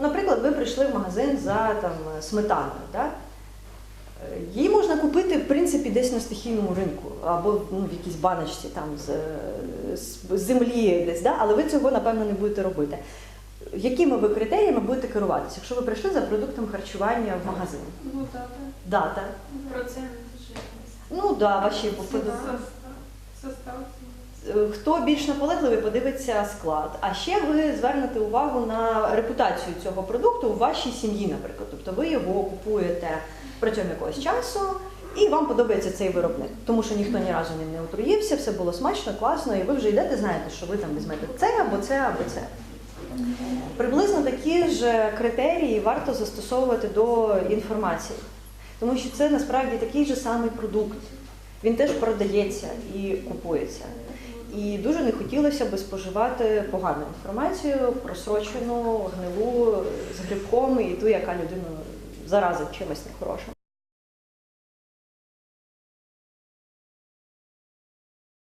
Наприклад, ви прийшли в магазин за там, сметаною. Да? Її можна купити, в принципі, десь на стихійному ринку або ну, в якійсь баночці там, з, з землі десь, да? але ви цього, напевно, не будете робити. Якими ви критеріями будете керуватися, якщо ви прийшли за продуктом харчування в магазин? Ну, так. Дата. Процент. Ну так, да, ваші Хто більш наполегливий, подивиться склад. А ще ви звернете увагу на репутацію цього продукту у вашій сім'ї, наприклад. Тобто ви його купуєте протягом якогось часу, і вам подобається цей виробник, тому що ніхто ні разу ним не отруївся, все було смачно, класно, і ви вже йдете, знаєте, що ви там візьмете це або це, або це. Приблизно такі ж критерії варто застосовувати до інформації, тому що це насправді такий же самий продукт. Він теж продається і купується. І дуже не хотілося би споживати погану інформацію, просрочену, гнилу з грибком і ту, яка людину заразить чимось нехорошим.